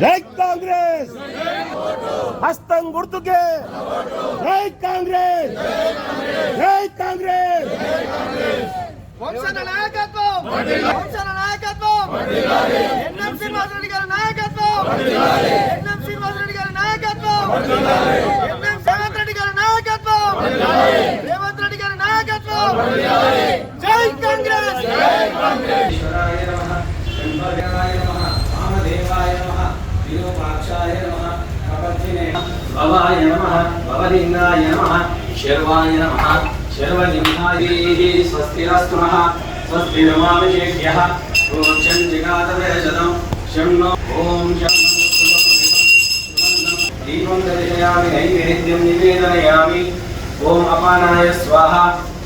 జై కాంగ్రెస్! హస్తం గుర్తుకే! జై కాంగ్రెస్! జై కాంగ్రెస్! వంశన నాయకత్వం! వంశన నాయకత్వం! ఎన్ఎం శ్రీనివాసరెడ్డి గారి నాయకత్వం! ఎన్ఎం శ్రీనివాసరెడ్డి గారి నాయకత్వం! ఎన్ఎం రేవంత్ రెడ్డి గారి నాయకత్వం! రేవంత్ రెడ్డి గారి నాయకత్వం! జై కాంగ్రెస్! ఈశ్వరాయ నమః శంకరాయ నమః వామదేవాయ నమః విరూపాక్షాయ నమః కపర్దినే భవాయ నమః భవలింగాయ నమః శర్వాయ నమః శర్వలింగాయ స్వస్తిరస్తు స్వస్తి స్వస్తిర్మావిషేభ్యः ఓం శం జిగాతవేషదం శం నో ఓం శం దీపం దర్శయామి నైవేద్యం నివేదనయామి ఓం అపానాయ స్వాహ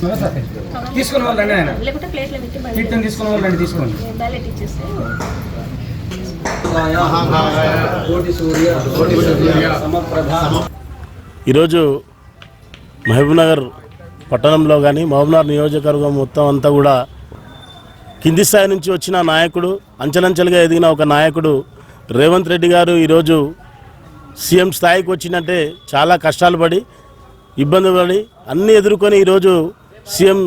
సంవత్సరం దీర్ఘమాయు సీతారామచంద్ర భగవాన్కి తీసుకుని వాళ్ళండి ఆయన. లేకుంటే ప్లేట్లో పెట్టి తీర్థం తీసుకుని వాళ్ళండి తీసుకోండి. బ్యాలెట్ ఇచ్చేస్తే. కోటి సూర్య కోటి సూర్య సమప్రభ ఈరోజు మహబూబ్నగర్ పట్టణంలో కానీ మహబూబ్నగర్ నియోజకవర్గం మొత్తం అంతా కూడా కింది స్థాయి నుంచి వచ్చిన నాయకుడు అంచెలంచెలుగా ఎదిగిన ఒక నాయకుడు రేవంత్ రెడ్డి గారు ఈరోజు సీఎం స్థాయికి వచ్చినట్టే చాలా కష్టాలు పడి ఇబ్బంది పడి అన్నీ ఎదుర్కొని ఈరోజు సీఎం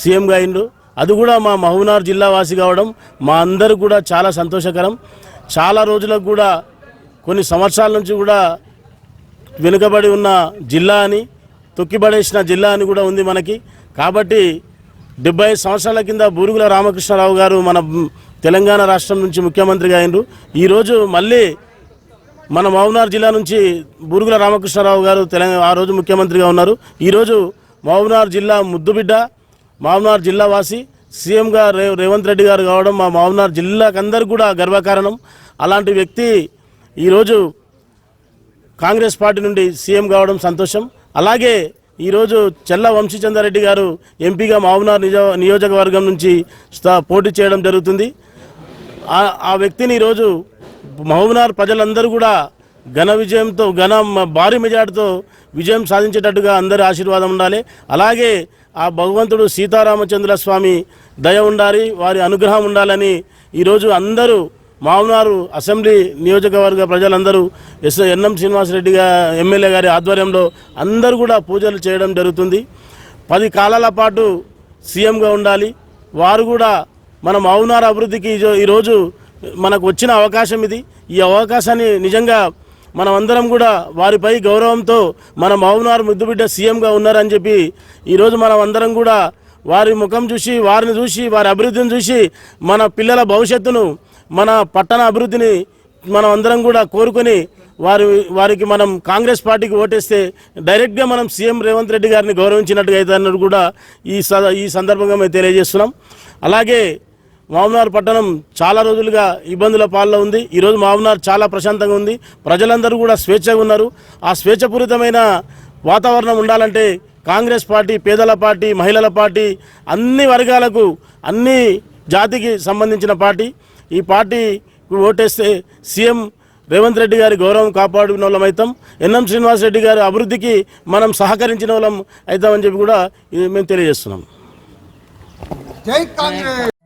సీఎంగా అయిండు. అది కూడా మా మహబూబ్నగర్ జిల్లా వాసి కావడం మా అందరూ కూడా చాలా సంతోషకరం. చాలా రోజులకు కూడా కొన్ని సంవత్సరాల నుంచి కూడా వెనుకబడి ఉన్న జిల్లా అని తొక్కిపడేసిన జిల్లా అని కూడా ఉంది మనకి. కాబట్టి డెబ్బై ఐదు సంవత్సరాల కింద బూరుగుల రామకృష్ణారావు గారు మన తెలంగాణ రాష్ట్రం నుంచి ముఖ్యమంత్రిగా అయినరు ఈరోజు మళ్ళీ మన మహబూబ్నగర్ జిల్లా నుంచి బూరుగుల రామకృష్ణారావు గారు తెలంగాణ ఆ రోజు ముఖ్యమంత్రిగా ఉన్నారు. ఈరోజు మహబూబ్నగర్ జిల్లా ముద్దుబిడ్డ మహబూబ్నగర్ జిల్లా వాసి సీఎంగా రే రేవంత్ రెడ్డి గారు కావడం మా మహబూబ్నగర్ జిల్లాకందరికీ కూడా గర్వకారణం. అలాంటి వ్యక్తి ఈరోజు కాంగ్రెస్ పార్టీ నుండి సీఎం కావడం సంతోషం. అలాగే ఈరోజు చెల్ల వంశీచంద్రారెడ్డి గారు ఎంపీగా మహబూబ్నగర్ నిజ నియోజకవర్గం నుంచి పోటీ చేయడం జరుగుతుంది. ఆ- ఆ వ్యక్తిని ఈరోజు మహబూబ్నగర్ ప్రజలందరూ కూడా ఘన విజయంతో ఘన మ- భారీ మెజార్టీతో విజయం సాధించేటట్టుగా అందరి ఆశీర్వాదం ఉండాలి. అలాగే ఆ భగవంతుడు సీతారామచంద్ర స్వామి దయ ఉండాలి వారి అనుగ్రహం ఉండాలని ఈరోజు అందరూ మామనారు అసెంబ్లీ నియోజకవర్గ ప్రజలందరూ ఎస్ ఎన్ఎం శ్రీనివాసరెడ్డి గారి ఎమ్మెల్యే గారి ఆధ్వర్యంలో అందరూ కూడా పూజలు చేయడం జరుగుతుంది. పది కాలాల పాటు సీఎంగా ఉండాలి. వారు కూడా మన మావునార అభివృద్ధికి ఈరోజు మనకు వచ్చిన అవకాశం ఇది. ఈ అవకాశాన్ని నిజంగా మనం అందరం కూడా వారిపై గౌరవంతో మన మౌనార్ ముద్దుబిడ్డ సీఎంగా ఉన్నారని చెప్పి ఈరోజు మనం అందరం కూడా వారి ముఖం చూసి వారిని చూసి వారి అభివృద్ధిని చూసి మన పిల్లల భవిష్యత్తును మన పట్టణ అభివృద్ధిని మనం అందరం కూడా కోరుకొని వారి వారికి మనం కాంగ్రెస్ పార్టీకి ఓటేస్తే డైరెక్ట్గా మనం సీఎం రేవంత్ రెడ్డి గారిని గౌరవించినట్టుగా అయితే అన్నట్టు కూడా ఈ స ఈ సందర్భంగా మేము తెలియజేస్తున్నాం. అలాగే మామనార్ పట్టణం చాలా రోజులుగా ఇబ్బందుల పాల్లో ఉంది. ఈరోజు మామనార్ చాలా ప్రశాంతంగా ఉంది. ప్రజలందరూ కూడా స్వేచ్ఛగా ఉన్నారు. ఆ స్వేచ్ఛపూరితమైన వాతావరణం ఉండాలంటే కాంగ్రెస్ పార్టీ పేదల పార్టీ మహిళల పార్టీ అన్ని వర్గాలకు అన్ని జాతికి సంబంధించిన పార్టీ. ఈ పార్టీ ఓటేస్తే సీఎం రేవంత్ రెడ్డి గారి గౌరవం కాపాడిన వాళ్ళం అవుతాం ఎన్ఎం శ్రీనివాస్ రెడ్డి గారి అభివృద్ధికి మనం సహకరించిన వాళ్ళం అవుతామని చెప్పి కూడా మేము తెలియజేస్తున్నాం. జై కాంగ్రెస్!